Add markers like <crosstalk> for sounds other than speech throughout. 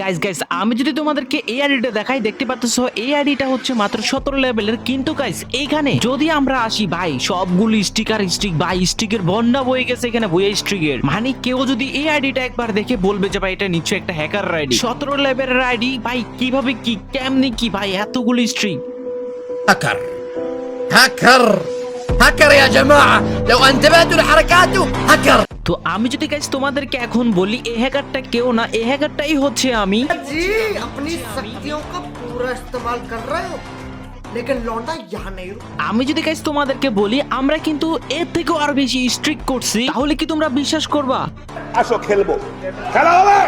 Guys guys আমি যদি তোমাদেরকে এই আইডিটা দেখাই, দেখতে পাচ্ছ এই আইডিটা হচ্ছে মাত্র সতেরো লেভেলের। কিন্তু গাইজ এইখানে যদি আমরা আসি, ভাই, সবগুলি স্টিকার স্টিক ভাই স্টিকের বন্যা বয়ে গেছে এখানে বইয়ে স্টিকের মানে কেউ যদি এই আইডিটা একবার দেখে বলবে যে, ভাই, এটা নিচ্ছে একটা হ্যাকার আইডি সতেরো লেভেলের আইডি ভাই, কীভাবে কি, কেমনি কি, ভাই, এতগুলি স্ট্রিক হ্যাকার হ্যাকার হাকার ইয়া জামাআ لو انتبهتوا لحركاته হ্যাকার তো আমি যদি গাইস তোমাদেরকে এখন বলি এই হ্যাকারটা কেউ না এই হ্যাকারটাই হচ্ছে আমি। জি আপনি শক্তিও কা পুরো ইস্তেমাল কর রহে হো। আমি যদি গাইস তোমাদেরকে বলি আমরা কিন্তু এর থেকে আর বেশি স্ট্রিক করছি তাহলে কি তোমরা বিশ্বাস করবা? আসো খেলব। খেলা হবে!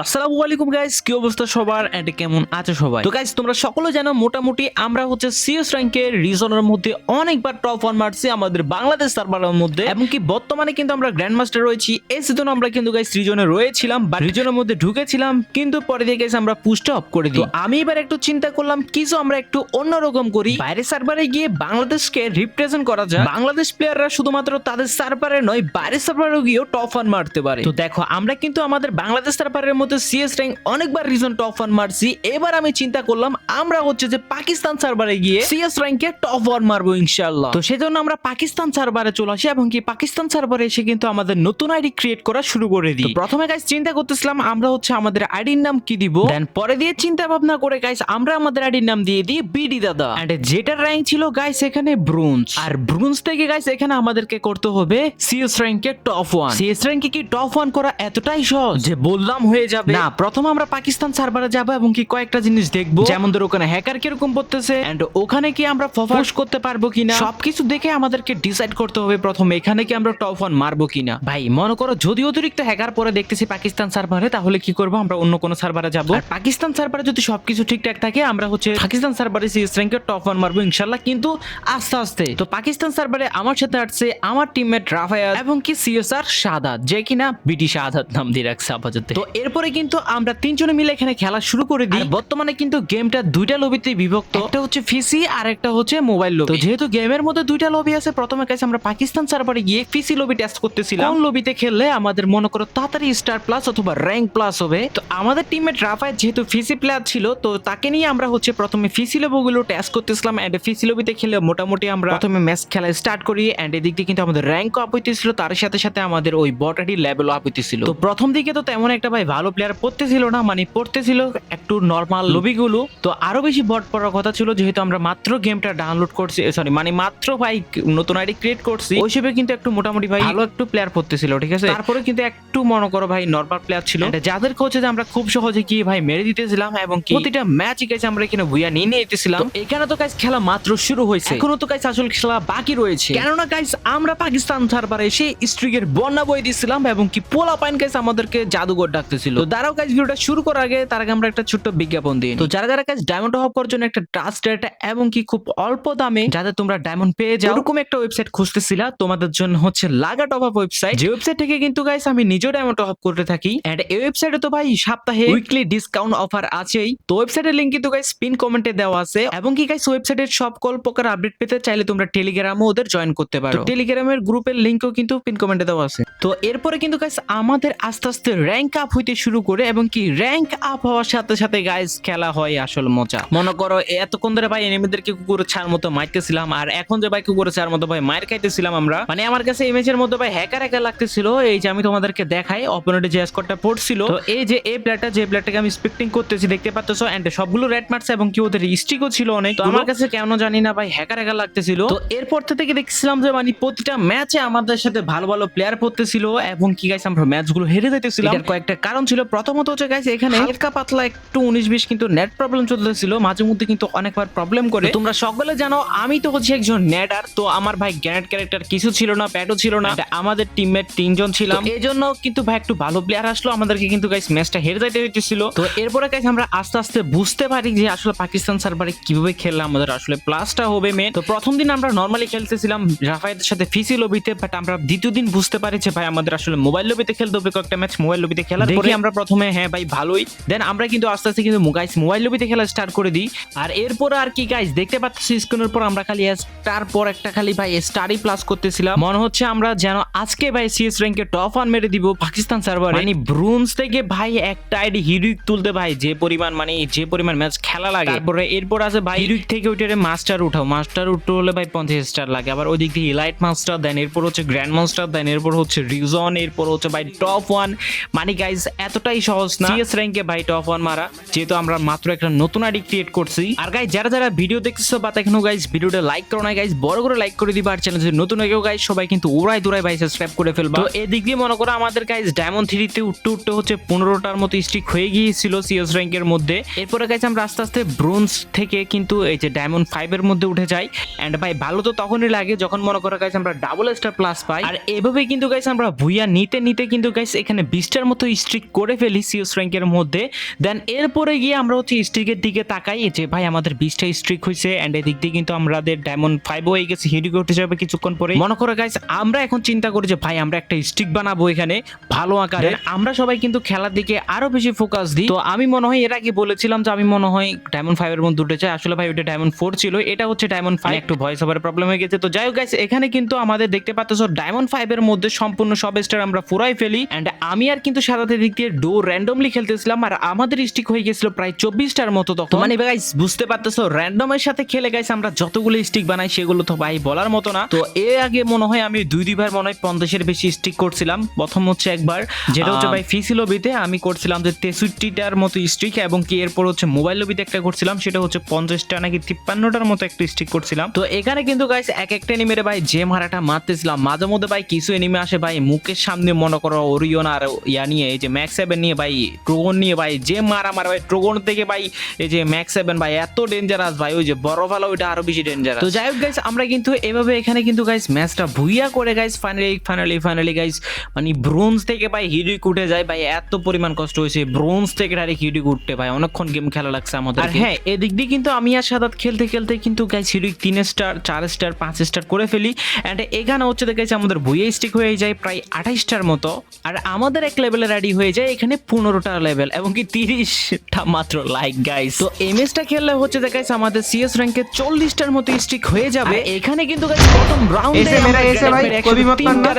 আসসালামু আলাইকুম গাইস কি অবস্থা সবার? এন্ড কেমন আছে সবাই? তো গাইস তোমরা সকলে জানো, মোটামুটি আমরা হচ্ছে সিএস র্যাঙ্কের রিজনের মধ্যে অনেকবার টপ ওয়ান মারছি আমাদের বাংলাদেশ সার্ভারের মধ্যে। এবং কি বর্তমানে কিন্তু আমরা গ্র্যান্ড মাস্টার রয়েছি। এই সিজন আমরা কিন্তু গাইস রিজনে রয়েছিলাম বা রিজনের মধ্যে ঢুকেছিলাম। কিন্তু পরে দিয়ে গাইস আমরা পুস্টটা অফ করে দিই। আমি এবার একটু চিন্তা করলাম, কিছু আমরা একটু অন্যরকম করি। বাইরের সার্ভারে গিয়ে বাংলাদেশকে রিপ্রেজেন্ট করা যায় বাংলাদেশ প্লেয়াররা শুধুমাত্র তাদের সার্ভারে নয়, বাইরের সার্ভারে গিয়েও টপ ওয়ান মারতে পারে। তো, দেখো, আমরা কিন্তু আমাদের বাংলাদেশ সার্ভারের মধ্যে সিএস র্যাঙ্ক অনেকবার রিজন টপ ওয়ান মারছি। এবার আমি চিন্তা করলাম আমরা হচ্ছে যে পাকিস্তান সার্ভারে গিয়ে সিএস র্যাঙ্কে টপ ওয়ান মারবো ইনশাআল্লাহ। তো সেজন্য আমরা পাকিস্তান সার্ভারে চলে আসি এবং কি পাকিস্তান সার্ভারে এসে কিন্তু আমাদের নতুন আইডি ক্রিয়েট করা শুরু করে দিই। প্রথমে গাইস চিন্তা করতেছিলাম আমরা হচ্ছে আমাদের আইডির নাম কি দিব? দেন পরে দিয়ে চিন্তা ভাবনা করে গাইস আমরা আমাদের আইডির নাম দিয়ে দিই বিডি দাদা। এন্ড যেটার র্যাঙ্ক ছিল গাইস এখানে ব্রোঞ্জ আর ব্রোঞ্জ থেকে গাইস এখানে আমাদেরকে করতে হবে সিএস র্যাঙ্কে টপ ওয়ান সিএস র্যাঙ্কে কি টপ ওয়ান করা এতটাই সহজ? যে বললাম হয়ে যাবে? না প্রথম আমরা পাকিস্তান সার্ভারে যাব এবং কি কয়েকটা জিনিস দেখব। যেমন ধর ওখানে হ্যাকার কীরকম করতেছে এন্ড ওখানে কি আমরা ফোকাস করতে পারব কিনা? সবকিছু দেখে আমাদেরকে ডিসাইড করতে হবে প্রথম এখানে কি আমরা টপ ওয়ান মারবো কিনা। ভাই মনে করো যদি অতিরিক্ত হ্যাকার পরে দেখতেছি পাকিস্তান সার্ভারে তাহলে কি করব? আমরা অন্য কোনো সার্ভারে যাব। আর পাকিস্তান সার্ভারে যদি সবকিছু ঠিকঠাক থাকে আমরা হচ্ছে পাকিস্তান সার্ভারে সিএস র্যাঙ্কে টপ ওয়ান মারবো ইনশাল্লাহ। কিন্তু আস্তে আস্তে তো পাকিস্তান সার্ভারে আমার সাথে আসছে আমার টিমমেট রাফায়াত এবং কি সিএসআর শাহাদাত যে কিনা বিটি শাহাদাত নাম দিয়ে রাখছে আপাতত। তো এরপরে কিন্তু আমরা তিনজনে মিলে এখানে খেলা শুরু করে দিই। বর্তমানে কিন্তু গেমটা দুইটা লবিতে বিভক্ত। একটা হচ্ছে ফিসি আর একটা হচ্ছে মোবাইল লবি তো যেহেতু গেমের মধ্যে দুইটা লবি আছে প্রথমে কাছে আমরা পাকিস্তান সার্ভারে গিয়ে ফিসি লবি টেস্ট করতেছিলাম। কোন লবিতে খেললে আমাদের মনে করো তাড়াতাড়ি স্টার প্লাস অথবা র্যাঙ্ক প্লাস হবে? তো আমাদের টিমের রাফায় যেহেতু ফিসি প্লেয়ার ছিল তো তাকে নিয়ে আমরা হচ্ছে প্রথমে ফিসি লবিগুলো টেস্ট করতেছিলাম এন্ড ফিসি লবিতে খেলে মোটামুটি আমরা প্রথমে ম্যাচ খেলা স্টার্ট করি এন্ড এদিক দিয়ে কিন্তু আমাদের র্যাঙ্ক আপ হইতেছিল তার সাথে সাথে আমাদের ওই বটারি লেভেল আপ হইতেছিল। তো প্রথম দিকে তো তেমন একটা ভাই ভালো প্লেয়ার পড়তেছিল না মানে পড়তেছিল একটু নর্মাল লবিগুলো। তো আরও বেশি বট পড়ার কথা ছিল যেহেতু আমরা মাত্র গেমটা ডাউনলোড করছি সরি মানে মাত্র ভাই নতুন আইডি ক্রিয়েট করছি। ওই হিসেবে কিন্তু একটু মোটামুটি ভাই ভালো একটু প্লেয়ার পড়তেছিল ঠিক আছে? তারপরে কিন্তু একটু মনে করো ভাই নর্মাল প্লেয়ার ছিল। যাদের হচ্ছে যে আমরা খুব সহজে কি ভাই মেরে দিতেছিলাম এবং কি প্রতিটা ম্যাচ গেছে আমরা এখানে ভুইয়া নিয়ে নিয়ে যেতেছিলাম এখানে তো গাইস খেলা মাত্র শুরু হয়েছে। এখনও তো গাইস আসল খেলা বাকি রয়েছে। কেননা গাইস আমরা পাকিস্তান সার্ভারে এসে স্ট্রিকের বন্যা বই দিছিলাম এবং কি পোলা পাইন গাইস আমাদেরকে জাদুঘর ডাকতেছিল। তো দাঁড়াও গাইস ভিডিওটা শুরু করার আগে তার আগে আমরা একটা ছোট্ট বিজ্ঞাপন দিই। তো যারা যারা কাজ ডায়মন্ড হপ করার জন্য একটা ট্রাস্ট এটা এবং কি খুব অল্প দামে যাতে তোমরা ডায়মন্ড পেয়ে যাও এরকম একটা ওয়েবসাইট খুঁজতেছিলা। তোমাদের জন্য হচ্ছে লাগা টপ আপ ওয়েবসাইট যে ওয়েবসাইট থেকে কিন্তু গাইস আমি নিজেও ডায়মন্ড আপ করতে থাকি। এন্ড এই ওয়েবসাইটে তো ভাই সপ্তাহে উইকলি ডিসকাউন্ট অফার আছেই। তো ওয়েবসাইটের লিংক কিন্তু গাইস পিন কমেন্টে দেওয়া আছে। এবং কি গাইস ওয়েবসাইটের সব কল প্রকার আপডেট পেতে চাইলে তোমরা টেলিগ্রামে ওদের জয়েন করতে পারো। টেলিগ্রামের গ্রুপের লিংকও কিন্তু পিন কমেন্টে দেওয়া আছে। তো এরপরে কিন্তু গাইস আমাদের আস্তে আস্তে র্যাঙ্ক আপ হইতে শুরু করে এবং কি র্যাঙ্ক আপ হওয়ার সাথে সাথে গাইস খেলা হয় আসল মজা। মনে করো এতক্ষণ ধরে ভাই এনিমিদেরকে কুকুর ছাড় মতো মারতেছিলাম আর এখন যে ভাই কুকুর ছাড় মতো ভাই মার খাইতেছিলাম আমরা মানে আমার কাছে এই ম্যাচের মধ্যে ভাই হ্যাকার হ্যাকার লাগতেছিল এই যে আমি তোমাদেরকে দেখাই অপোনেন্টে যে স্কোরটা পড়ছিল। তো এই যে এই প্লেয়ারটা যে প্লেয়ারটাকে আমি স্পেক্টিং করতেছি দেখতে পাচ্ছ এন্ড সবগুলো রেড মারছে এবং কি ওদের স্ট্রিকও ছিল অনেক। তো আমার কাছে কেন জানি না ভাই হ্যাকার হ্যাকার লাগতেছিল। তো এরপর থেকে দেখছিলাম যে মানে প্রতিটা ম্যাচে আমাদের সাথে ভালো ভালো প্লেয়ার পড়তেছিল এবং কি গাইস আমরা ম্যাচগুলো হেরে যাইতেছিলাম। এটার কয়েকটা কারণ ছিল। প্রথমত হচ্ছে গাইস এখানে হালকা পাতলা একটু উনিশ বিশ কিন্তু নেট প্রবলেম চলতেছিল। মাঝে মধ্যে কিন্তু অনেকবার প্রবলেম করে। তোমরা সকলে জানো আমি তো হচ্ছে একজন নেটার তো আমার ভাই গ্যানেট ক্যারেক্টার কিছু ছিল না প্যাডও ছিল না। আমাদের টিমমেট তিনজন ছিলাম। এই জন্য কিন্তু ভাই একটু ভালো প্লেয়ার আসলো। আমাদেরকে কিন্তু গাইস ম্যাচটা হেরে যাইতে হইতেছিল। তো এরপরে গাইস আমরা আস্তে আস্তে বুঝতে পারি যে আসলে পাকিস্তান সার্ভারে কীভাবে খেললে আমাদের আসলে প্লাসটা হবে মেন তো প্রথম দিন আমরা নর্মালি খেলতেছিলাম। রাফায়ের সাথে ফিসি লবিতে বাট আমরা দ্বিতীয় দিন বুঝতে পারি যে ভাই ভাই আমাদের আসলে মোবাইল লবিতে খেলতে হবে কয়েকটা ম্যাচ মোবাইল লবিতে খেলার পরে আমরা প্রথমে হ্যাঁ ভাই ভালোই। দেন আমরা কিন্তু আস্তে আস্তে কিন্তু গাইস মোবাইল লবিতে খেলা স্টার্ট করে দিই। আর এরপর আর কি গাইস দেখতে পাচ্ছি স্ক্রিনের পর আমরা খালি স্টার পর একটা খালি ভাই স্টারই প্লাস করতেছিলাম। মনে হচ্ছে আমরা যেন আজকে ভাই সিএস র্যাঙ্কে টপ ওয়ান মেরে দিব পাকিস্তান সার্ভার মানে ব্রোঞ্জ থেকে ভাই একটা আইডি হিরুইক তুলতে ভাই যে পরিমাণ মানে যে পরিমাণ ম্যাচ খেলা লাগে। তারপরে এরপর আছে ভাই হিরুইক থেকে ওইটারে মাস্টার উঠাও। মাস্টার উঠতে হলে ভাই পঞ্চাশ স্টার লাগে। আবার ওই দিক দিয়ে ইলাইট মাস্টার দেন এরপর হচ্ছে গ্র্যান্ড মাস্টার দেন এরপর হচ্ছে রিজন এরপর হচ্ছে ভাই টপ ওয়ান মানে গাইজ এতটাই সহজ না। সিএস র্যাঙ্কে ভাই টপ ওয়ান মারা। যেহেতু আমরা মাত্র একটা নতুন আইডি ক্রিয়েট করছি। আর গাইজ যারা যারা ভিডিও দেখতেছো বা এখনও গাইজ ভিডিওটা লাইক করো না গাইজ বড় করে লাইক করে দিবা। আর চ্যানেল যদি নতুন হয়ে গাইজ সবাই কিন্তু ওরাই দৌড়াই ভাই সাবস্ক্রাইব করে ফেলবা। তো এদিক দিয়ে মনে করো আমাদের গাইজ ডায়মন্ড থ্রিতে উঠতে উঠতে হচ্ছে পনেরোটার মতো স্ট্রিক হয়ে গিয়েছিল সিএস র্যাঙ্কের মধ্যে। এরপরে গাইজ আমরা আস্তে আস্তে ব্রোঞ্জ থেকে কিন্তু এই যে ডায়মন্ড ফাইভের মধ্যে উঠে যাই। অ্যান্ড ভাই ভালো তো তখনই লাগে যখন মনে করো গাইজ আমরা ডাবল স্টার প্লাস পাই। আর এভাবেই কিন্তু গাইজ আমরা ভুইয়া নিতে নিতে কিন্তু গাইজ এখানে বিশটার মতো স্ট্রিক করে ফেলি সিএস র্যাঙ্কের মধ্যে। দেন এরপরে গিয়ে আমরা হচ্ছে স্ট্রিকের দিকে তাকাই যে ভাই আমাদের বিশটা স্ট্রিক হয়েছে অ্যান্ড এদিক দিয়ে কিন্তু আমাদের ডায়মন্ড ফাইভ হয়ে গেছে হিডিকে উঠে যাবে কিছুক্ষণ পরে মনে করো গাইজ আমরা এখন চিন্তা করি যে ভাই আমরা একটা স্ট্রিক বানাবো এখানে ভালো আকারে। আমরা সবাই কিন্তু খেলার দিকে আরও বেশি ফোকাস দিই। তো আমি মনে হয় এর আগে বলেছিলাম যে আমি মনে হয় ডায়মন্ড ফাইভ এর মধ্যে উঠে চাই আসলে ভাই ওটা ডায়মন্ড ফোর ছিল এটা হচ্ছে ডায়মন্ড ফাইভ একটু ভয়েস ওভার প্রবলেম হয়ে গেছে। তো যাই হোক গাইস এখানে কিন্তু আমাদের দেখতে পাচ্ছ ডায়মন্ড ফাইভ এর মধ্যে সম্পূর্ণ সব স্টার আমরা ফুরাই ফেলি। এন্ড আমি আর কিন্তু সাদাতে দিক দিয়ে ডো র্যান্ডমলি খেলতেছিলাম আর আমাদের স্টিক হয়ে গেছিল প্রায় চব্বিশটার মতো তখন। মানে গাইস বুঝতে পারতেছো র্যান্ডমের সাথে খেলে গাইস আমরা যতগুলো স্টিক বানাই সেগুলো তো ভাই বলার মতো না। তো এর আগে মনে হয় আমি দুই দুইবার মনে হয় পঞ্চাশের বেশি স্টিক করছিলাম। প্রথম হচ্ছে একবার যেটা হচ্ছে ভাই ফিসি লবিতে আমি করছিলাম যে তেষট্টিটার মতো স্টিক এবং কি এরপর হচ্ছে মোবাইল লবিতে একটা করছিলাম সেটা হচ্ছে পঞ্চাশটা নাকি তিপ্পান্নটার মতো একটা স্ট্রিক করছিলাম। তো এখানে কিন্তু গাইস এক একটা এনিমেরে ভাই যে মারাটা মারতেছিলাম। মাঝে মধ্যে ভাই কিছু এনিমে আসে ভাই মুখের সামনে মনে করো ওরিয়ন আর ইয়া নিয়ে এই যে ম্যাক্স সেভেন নিয়ে ভাই ট্রোগন নিয়ে ভাই যে মারা মারা ভাই ট্রোগন থেকে ভাই এই যে ম্যাক্স সেভেন ভাই এত ডেঞ্জারাস ভাই ওই যে বড় ভালো ওইটা আরও বেশি ডেঞ্জারাস তো যাই হোক গাইস আমরা কিন্তু এভাবে এখানে কিন্তু গাইস ম্যাচটা ভুইয়া করে guys finally finally finally guys মানে ব্রোঞ্জ থেকে ভাই হিডিক উঠে যায় ভাই এত পরিমাণ কষ্ট হয়েছে ব্রোঞ্জ থেকে ডাইরেক্ট হিডিক উঠতে ভাই অনেকক্ষণ গেম খেলা লাগছে আমাদের আর হ্যাঁ এদিক দিয়ে কিন্তু আমি আর সাদাত খেলতে খেলতে কিন্তু গাইস হিডিক তিন স্টার চার স্টার পাঁচ স্টার করে ফেলি। অ্যান্ড এখানে হচ্ছে গাইস আমাদের ভুইয়া স্টিক হয়ে যায় প্রায় আঠাইশটার মতো আর আমাদের এক লেভেলে রেডি হয়ে যায় এখানে পনেরোটা লেভেল এবং কি তিরিশটা মাত্র লাইক গাইস তো এমএসটা খেললে হচ্ছে গাইস আমাদের সিএস র্যাঙ্কে চল্লিশটার মতো স্টিক হয়ে যাবে। এখানে কিন্তু প্রথম রাউন্ডে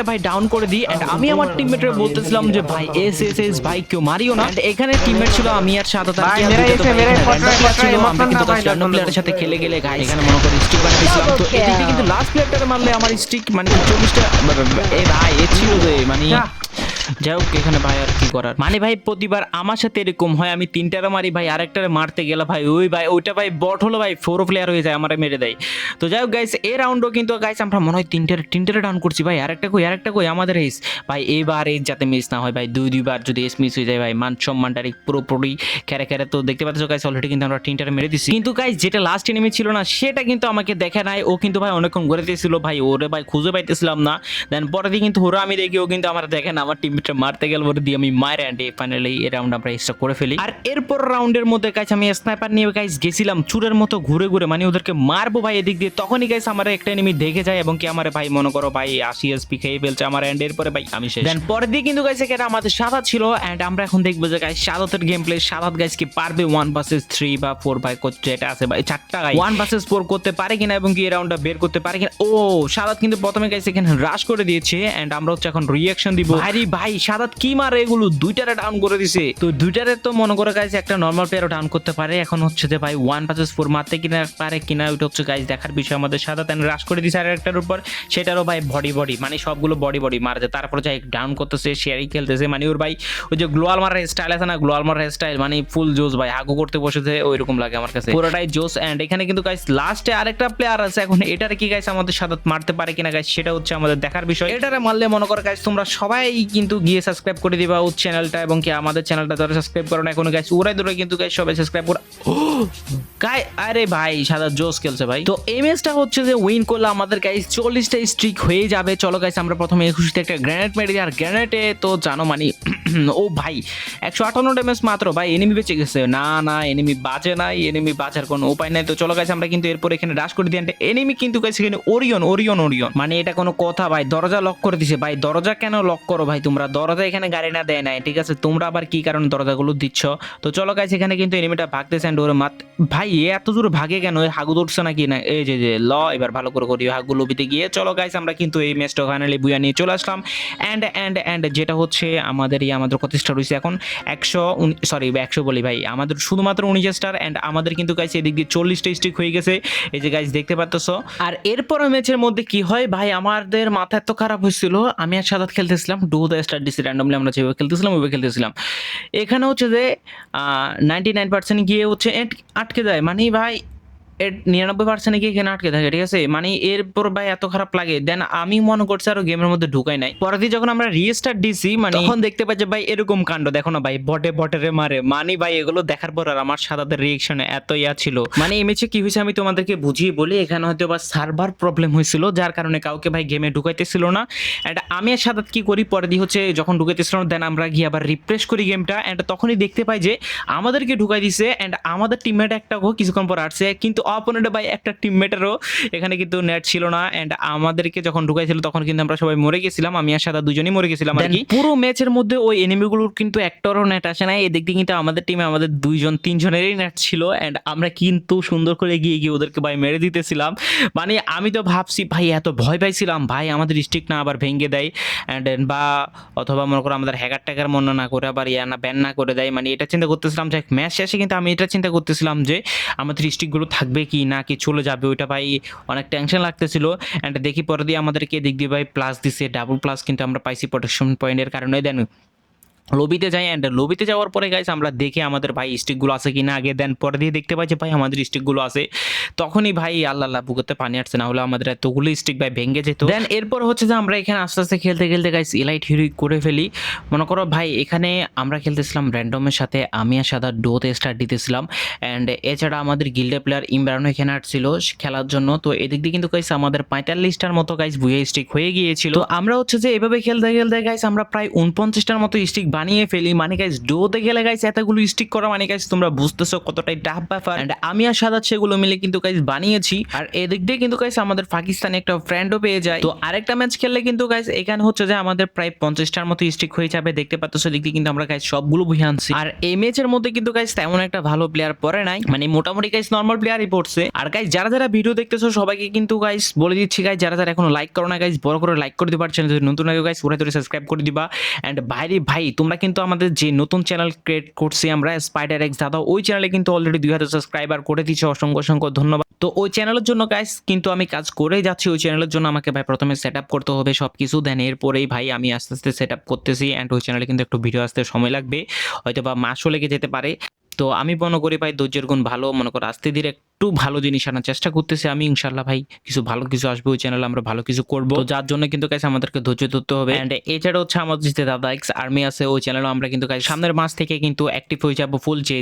ভাই, ডাউন করে দিই। আমি আমার টিমমেটের বলতেছিলাম যে ভাই এস এস এস ভাই কেউ মারিও না। এখানে টিমমেট ছিল আমি আর সাদা তার আমরা কিন্তু সাথে খেলে গেলে গাই এখানে মনে করি স্টিক বানিয়েছিলাম তো এদিক কিন্তু লাস্ট প্লেয়ারটারে মারলে আমার স্টিক মানে চল্লিশটা এ ভাই এ ছিল যে মানে যা। যাই হোক, এখানে ভাই আর কি করার? মানে ভাই, প্রতিবার আমার সাথে এরকম হয়, আমি তিনটারে মারি ভাই, আরেকটারে মারতে গেলে ভাই, ওই ভাই, ওইটা ভাই বট হলো ভাই ফোর প্লেয়ার হয়ে যায়, আমার মেরে দেয়। তো যাই হোক গাইস এ রাউন্ডও কিন্তু গাইস আমরা মনে হয় তিনটারে তিনটারে ডাউন করছি ভাই, আরেকটা কই আরেকটা কই, আমাদের এস ভাই, এবার এস যাতে মিস না হয়, ভাই, দুই, দুইবার যদি এস মিস হয়ে যায়, ভাই, মান সম্মান ডাইরেক্ট পুরোপুরি খেরে খেরে তো দেখতে পাচ্ছ গাইস অলরেডি কিন্তু আমরা তিনটারে মেরে দিছি। কিন্তু গাইস যেটা লাস্ট এনিমি ছিল না, সেটা কিন্তু আমাকে দেখে নাই, ও কিন্তু ভাই অনেকক্ষণ ঘুরে দিয়েছিল, ভাই, ওরে ভাই খুঁজে পাইতেছিলাম না। দেন পরে দিয়ে কিন্তু ওরা আমি দেখি, ও কিন্তু আমার দেখে না, আমার টিমটা মারতে গেল ওরে দিয়ে আমি মায়ের অ্যান্ড ফাইনালি এই রাউন্ড আমরা এক্সট্রা করে ফেলি। আর এরপর রাউন্ডের মধ্যে গাইস আমি স্নাইপার নিয়ে গাইস গেছিলাম চুরের মতো ঘুরে ঘুরে মানে ওদেরকে মারবো ভাই এদিক দিয়ে। তখনই গাইস আমার একটা এনিমি দেখে যায় এবং কি আমার ভাই মনে করো ভাই আশি এসপি খেয়ে ফেলছে আমার এন্ড এর পরে ভাই, আমি শেষ। দেন পরে দিয়ে কিন্তু গাইস এখানে আমাদের সাদা ছিল এন্ড আমরা এখন দেখব যে গাইস সাদাতের গেম প্লে সাদাত গাইস কি পারবে? ওয়ান ভার্সেস থ্রি বা ফোর ভাই যেটা আছে ভাই, চারটা গাই ওয়ান ভার্সেস ফোর করতে পারে কিনা এবং কি এই রাউন্ডটা বের করতে পারে কিনা? ও, সাদাত কিন্তু প্রথমে গাইস এখানে হ্রাস করে দিয়েছে এন্ড আমরা হচ্ছে এখন রিয়াকশন দিব। ভাই ভাই, সাদাত কি মারে এগুলো? দুইটারে ডাউন করে দিছে। তো দুইটারে তো মনে করে গাইস একটা নর্মাল প্লেয়ারও ডাউন করতে পারে। এখন হচ্ছে যে ভাই ওয়ান ভার্সেস ফোর মারতে কিনা পারে কিনা, ওইটা হচ্ছে গাইস দেখার বিষয়। আমাদের সাদা তেন হ্রাস করে দিছে আর একটার উপর। সেটারও ভাই বডি বডি মানে সবগুলো বডি বডি মারছে। তারপর যাই ডাউন করতেছে শেয়ারই খেলতেছে। মানে ওর ভাই, ওই যে গ্লোয়াল মারার স্টাইল আছে না গ্লোয়াল মারার স্টাইল মানে ফুল জোস ভাই। হাগু করতে বসেছে ওই রকম লাগে আমার কাছে। পুরোটাই জোস এন্ড এখানে কিন্তু গাইস লাস্টে আরেকটা প্লেয়ার আছে। এখন এটারে কি গাইস আমাদের সাদাত মারতে পারে কিনা গাইস সেটা হচ্ছে আমাদের দেখার বিষয়। এটারে মারলে মনে করো গাইস তোমরা সবাই কিন্তু গিয়ে সাবস্ক্রাইব করে দিবা ও চ্যানেলটা এবং কি আমাদের চ্যানেলটা যারা সাবস্ক্রাইব করো না এখনও গাইস ওরাই দূরে কিন্তু গাইস সবাই সাবস্ক্রাইব করে গাই আরে ভাই, সাদা জোস খেলছে ভাই। তো এই ম্যাচটা হচ্ছে যে উইন করলে আমাদের গাইস চল্লিশটা স্ট্রিক হয়ে যাবে। চলো গাইস আমরা প্রথমে খুশিতে একটা গ্রেনেড মেরে দিই। আর গ্রেনেডে তো জানো মানে <clears throat> ও ভাই, একশো আটান্ন ড্যামেজ মাত্র। ভাই এনিমি বেঁচে গেছে। না না এনিমি বাজে নাই এনিমি বাজার কোনো উপায় নাই। তো চলো গাইস আমরা কিন্তু এরপর এখানে ডাশ করে দিই। এনিমি কিন্তু গাইস এখানে ওরিয়ন ওরিয়ন ওরিয়ন মানে এটা কোনো কথা ভাই, দরজা লক করে দিছে। ভাই, দরজা কেন লক করো ভাই তোমরা? দরজা এখানে গাড়ি না দেয় নাই, ঠিক আছে? তোমরা আবার কি কারণে দরজাগুলো দিচ্ছ? তো চলো গাইস এখানে কিন্তু এনিমিটা ভাগতেছে and ওরে মাত ভাই, এ এত দূর ভাগে কেন? হাগু ধরছে নাকি? না, এই যে যে, ল, এবার ভালো করে করি হাগু লবিতে গিয়ে। চলো গাইস আমরা কিন্তু এই ম্যাচটা ফাইনালি বুয়া নিয়ে চলে আসলাম। অ্যান্ড অ্যান্ড অ্যান্ড যেটা হচ্ছে আমাদের আমাদের প্রতিষ্ঠা রয়েছে এখন একশো সরি একশো বলি ভাই, আমাদের শুধুমাত্র উনিশ স্টার অ্যান্ড আমাদের কিন্তু গাইস এদিক দিয়ে চল্লিশটা স্টিক হয়ে গেছে। এই যে গাইস দেখতে পাচ্ছ আর এরপর ম্যাচের মধ্যে কি হয়? ভাই, আমাদের মাথা এত খারাপ হয়েছিল, আমি আর Sadat খেলতেছিলাম do the star DC randomly আমরা যেভাবে খেলতেছিলাম, ওইভাবে খেলতেছিলাম। এখানে হচ্ছে যে নাইনটি নাইন পার্সেন্ট গিয়ে হচ্ছে আটকে যায়। মানে ভাই এর নিরানব্বই পার্সেন্ট গিয়ে এখানে আটকে থাকে ঠিক আছে? মানে এরপর ভাই এত খারাপ লাগে দেন আমি মনে করছি আরও গেমের মধ্যে ঢুকাই নাই। পরের দিন যখন আমরা রিস্টার্ট দিছি মানে তখন দেখতে পাচ্ছি ভাই এরকম কাণ্ড দেখো না ভাই বটে বটেরে মারে। মানে ভাই এগুলো দেখার পর আর আমার সাদাদের রিয়েকশনে এত ইয়া ছিল। মানে এই ম্যাচে কি হয়েছে আমি তোমাদেরকে বুঝিয়ে বলি এখানে হয়তো বা সার্ভার প্রবলেম হয়েছিল যার কারণে কাউকে ভাই গেমে ঢুকাইতেছিল না। অ্যান্ড আমি আর সাদাত কি করি পরে দিয়ে হচ্ছে যখন ঢুকাইতেছিল না দেন আমরা গিয়ে আবার রিফ্রেশ করি গেমটা অ্যান্ড তখনই দেখতে পাই যে আমাদেরকে ঢুকাই দিছে অ্যান্ড আমাদের টিমমেট একটা কিছুক্ষণ পর আসছে। কিন্তু অপোনেন্টে ভাই একটা টিমমেটেরও এখানে কিন্তু নেট ছিল না অ্যান্ড আমাদেরকে যখন ঢুকাইছিল তখন কিন্তু আমরা সবাই মরে গেছিলাম আমি আর সাদা দুজনই মরে গেছিলাম আর কি। পুরো ম্যাচের মধ্যে ওই এনিমিগুলোর কিন্তু একটারও নেট আসে না এদিক দিয়ে কিন্তু আমাদের টিমে আমাদের দুইজন তিনজনেরই নেট ছিল অ্যান্ড আমরা কিন্তু সুন্দর করে গিয়ে গিয়ে ওদেরকে ভাই মেরে দিতেছিলাম। মানে আমি তো ভাবছি ভাই এত ভয় পাইছিলাম ভাই আমাদের স্টিক না আবার ভেঙে দেয় অ্যান্ড বা অথবা মনে করো আমাদের হ্যাকার ট্যাকার মনে না করে আবার ইয়া না ব্যান না করে দেয়। মানে এটা চিন্তা করতেছিলাম যে ম্যাচ শেষে কিন্তু আমি এটা চিন্তা করতেছিলাম যে আমাদের স্টিকগুলো থাকবে কি না, কি চলে যাবে, ওইটা ভাই অনেক টেনশন লাগতেছিল। অ্যান্ড দেখি পরে দিয়ে আমাদেরকে দিক দিয়ে ভাই প্লাস দিছে ডাবল প্লাস কিন্তু আমরা পাইছি প্রোটেকশন পয়েন্টের কারণে দেন লবিতে যাই অ্যান্ড লবিতে যাওয়ার পরে গাইস আমরা দেখি আমাদের ভাই স্টিকগুলো আছে কি না আগে দেন পরে দিয়ে দেখতে পাচ্ছি ভাই আমাদের স্টিকগুলো আছে। তখনই ভাই আল্লাহ আল্লাহ বুকেতে পানি আসছে না হলে আমাদের এতগুলো স্টিক ভাই ভেঙে যেত। দেন এরপর হচ্ছে যে আমরা এখানে আস্তে আস্তে খেলতে খেলতে গাইস ইলাইট হিরোই করে ফেলি। মনে করো ভাই এখানে আমরা খেলতেছিলাম র্যান্ডমের সাথে আমি আর সাদা ডোতে স্টার্ট দিতেছিলাম। অ্যান্ড এছাড়া আমাদের গিল্ডে প্লেয়ার ইমরানও এখানে আসছিল খেলার জন্য। তো এদিক দিয়ে কিন্তু গাইস আমাদের পঁয়তাল্লিশটার মতো গাইস বুয়ে স্টিক হয়ে গিয়েছিল। আমরা হচ্ছে যে এভাবে খেলতে খেলতে গাইস আমরা প্রায় উনপঞ্চাশটার মতো স্টিক বানিয়ে ফেলি। মানে গাইস ডোতে গেলে গাইস এতগুলো স্টিক করা মানে গাইস তোমরা বুঝতেছো কতটাই টাফ ব্যাপার। অ্যান্ড আমি আর সাদা সেগুলো মিলে কিন্তু গাইস বানিয়েছি। আর এদিক দিয়ে কিন্তু গাইস আমাদের পাকিস্তানে একটা ফ্রেন্ডও পেয়ে যায়। তো আরেকটা ম্যাচ খেললে কিন্তু গাইস এখানে হচ্ছে যে আমাদের প্রায় পঞ্চাশটার মতো স্টিক হয়ে যাবে। দেখতে পাচ্ছ দিক দিয়ে কিন্তু আমরা গাইস সবগুলো বুঝে আনছি। আর এই ম্যাচের মধ্যে কিন্তু গাইস তেমন একটা ভালো প্লেয়ার পরে নাই। মানে মোটামুটি গাইস নর্মাল প্লেয়ারই পড়ছে। আর গাইস যারা যারা ভিডিও দেখতেছো, সবাইকে কিন্তু গাইস বলে দিচ্ছি গাইস যারা যারা এখনও লাইক করো না গাইস বড় করে লাইক করে দিবার চ্যানেল নতুন আগে গাইস পুরো ধরে সাবস্ক্রাইব করে দিবা। এন্ড ভাইরে ভাই তোমরা কিন্তু আমাদের যে নতুন চ্যানেল ক্রিয়েট করছি আমরা স্পাইডার এক্স দাদা, ওই চ্যানেলে কিন্তু অলরেডি দুই হাজার সাবস্ক্রাইবার করে দিচ্ছে অসংখ্য অসংখ্য ধন্যবাদ। তো ওই চ্যানেলের জন্য গাইস কিন্তু আমি কাজ করে যাচ্ছি। ওই চ্যানেলের জন্য আমাকে ভাই প্রথমে সেট আপ করতে হবে সব কিছু দেন এরপরেই ভাই আমি আস্তে আস্তে সেট আপ করতেছি। অ্যান্ড ওই চ্যানেলে কিন্তু একটু ভিডিও আসতে সময় লাগবে। হয়তো বা মাসও লেগে যেতে পারে। তো আমি মনে করি ভাই ধৈর্যের গুণ ভালো মনে করো আস্তে ধীরে একটু ভালো জিনিস আনার চেষ্টা করতেছি আমি ইনশাল্লাহ ভাই। কিছু ভালো কিছু আসবে ওই চ্যানেলে আমরা ভালো কিছু করব। যার জন্য কিন্তু কাছে আমাদেরকে ধৈর্য ধরতে হবে। অ্যান্ড এছাড়া হচ্ছে আমাদের যে দাদা এক্স আর্মি আছে ওই চ্যানেলও আমরা কিন্তু সামনের মাস থেকে কিন্তু অ্যাক্টিভ হয়ে যাব ফুল যে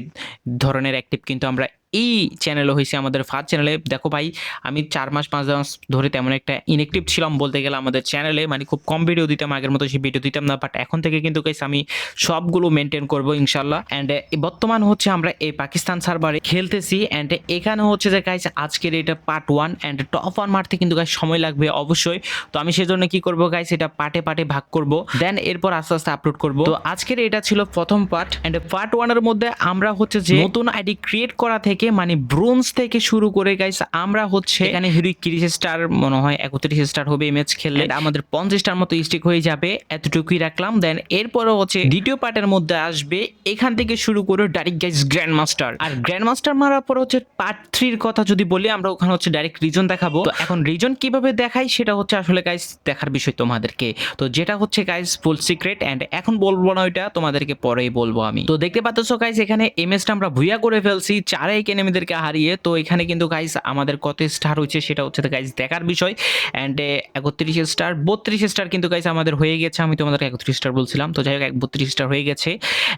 ধরনের অ্যাক্টিভ কিন্তু আমরা এই চ্যানেলও হয়েছে আমাদের ফার্স্ট চ্যানেলে দেখো ভাই, আমি চার মাস, পাঁচ মাস ধরে তেমন একটা ইনএক্টিভ ছিলাম বলতে গেলে আমাদের চ্যানেলে মানে খুব কম ভিডিও দিতাম, আগের মতো সেই ভিডিও দিতাম না। বাট এখন থেকে কিন্তু গাইস আমি সবগুলো মেনটেন করব ইনশাল্লাহ অ্যান্ড বর্তমান হচ্ছে আমরা এই পাকিস্তান সার্ভারে খেলতেছি। অ্যান্ড এখানে হচ্ছে যে গাইস আজকের এটা part one and top one মারতে কিন্তু গাইস সময় লাগবে অবশ্যই। তো আমি সেজন্য কি করব গাইস এটা পার্টে পার্টে ভাগ করব। দেন এরপর আস্তে আস্তে আপলোড করব। তো আজকের এটা ছিল প্রথম পার্ট অ্যান্ড পার্ট ওয়ানের মধ্যে আমরা হচ্ছে যে নতুন আইডি ক্রিয়েট করা থেকে মানে ব্রোঞ্জ থেকে শুরু করে গাইস আমরা হচ্ছে এখানে হিরোইক তিরিশ স্টার মনে হয় একত্রিশ স্টার হবে ম্যাচ খেললে। আমাদের পঞ্চাশটার মতো স্টিক হয়ে যাবে এতটুকুই রাখলাম। দেন এরপরে হচ্ছে দ্বিতীয় পার্টের মধ্যে আসবে এখান থেকে শুরু করে ডাইরেক্ট গাইস গ্র্যান্ড মাস্টার আর গ্র্যান্ড মাস্টার মারার পর হচ্ছে পার্ট থ্রির কথা যদি বলি আমরা ওখানে হচ্ছে ডাইরেক্ট রিজন দেখাবো। তো এখন রিজন কীভাবে দেখাই সেটা হচ্ছে আসলে গাইস দেখার বিষয় তোমাদেরকে। তো যেটা হচ্ছে গাইস ফুল সিক্রেট অ্যান্ড এখন বলব না ওইটা তোমাদেরকে পরেই বলব আমি। তো দেখতে পাচ্ছ গাইস এখানে এমএসটা আমরা ভুইয়া করে ফেলছি চারে এনিমিদেরকে হারিয়ে, তো এখানে কিন্তু গাইস আমাদের কত স্টার হয়েছে সেটা হচ্ছে গাইস দেখার বিষয়। অ্যান্ড একত্রিশ স্টার বত্রিশ স্টার কিন্তু গাইস আমাদের হয়ে গেছে, আমি তোমাদেরকে একত্রিশ স্টার বলছিলাম, তো যাই হোক বত্রিশ স্টার হয়ে গেছে।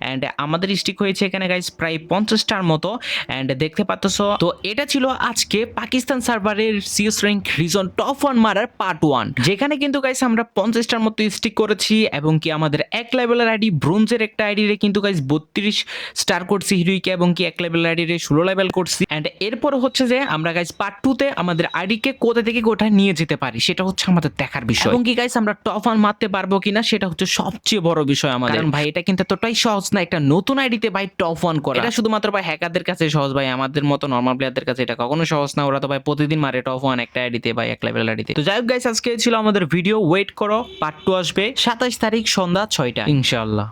অ্যান্ড আমাদের স্টিক হয়েছে এখানে গাইস প্রায় পঞ্চাশটার মতো। অ্যান্ড দেখতে পাচ্ছ, তো এটা ছিল আজকে পাকিস্তান সার্ভারের CS rank region top one মারার পার্ট ওয়ান যেখানে কিন্তু গাইস আমরা পঞ্চাশটার মতো স্টিক করেছি এবং কি আমাদের এক লেভেলের আইডি ব্রোঞ্জের একটা আইডি রে কিন্তু গাইস বত্রিশ স্টার করছি হিরোইকে এবং কি এক লেভেলের আইডি রে ষোলো লেভেল করছি। অ্যান্ড এরপর হচ্ছে যে আমরা গাইস পার্ট টুতে আমাদের আইডিকে কোথা থেকে কোথায় নিয়ে যেতে পারি সেটা হচ্ছে আমাদের দেখার বিষয়। এবং কি গাইস আমরা টপ ওয়ান মারতে পারব কিনা সেটা হচ্ছে সবচেয়ে বড় বিষয় আমাদের। ভাই এটা কিন্তু এতটাই সহজ না একটা নতুন আইডিতে ভাই টপ ওয়ান করা। এটা শুধুমাত্র ভাই হ্যাকারদের কাছে সহজ ভাই আমাদের মতো নর্মাল প্লেয়ারদের কাছে এটা কখনো সহজ না। ওরা তো ভাই প্রতিদিন মারে টপ ওয়ান একটা আইডিতে ভাই এক লেভেল আইডিতে তো। যাই হোক গাইস আজকে ছিল আমাদের ভিডিও ওয়েট করো পার্ট টু আসবে। সাতাশ তারিখ সন্ধ্যা ছয়টা ইনশাআল্লাহ।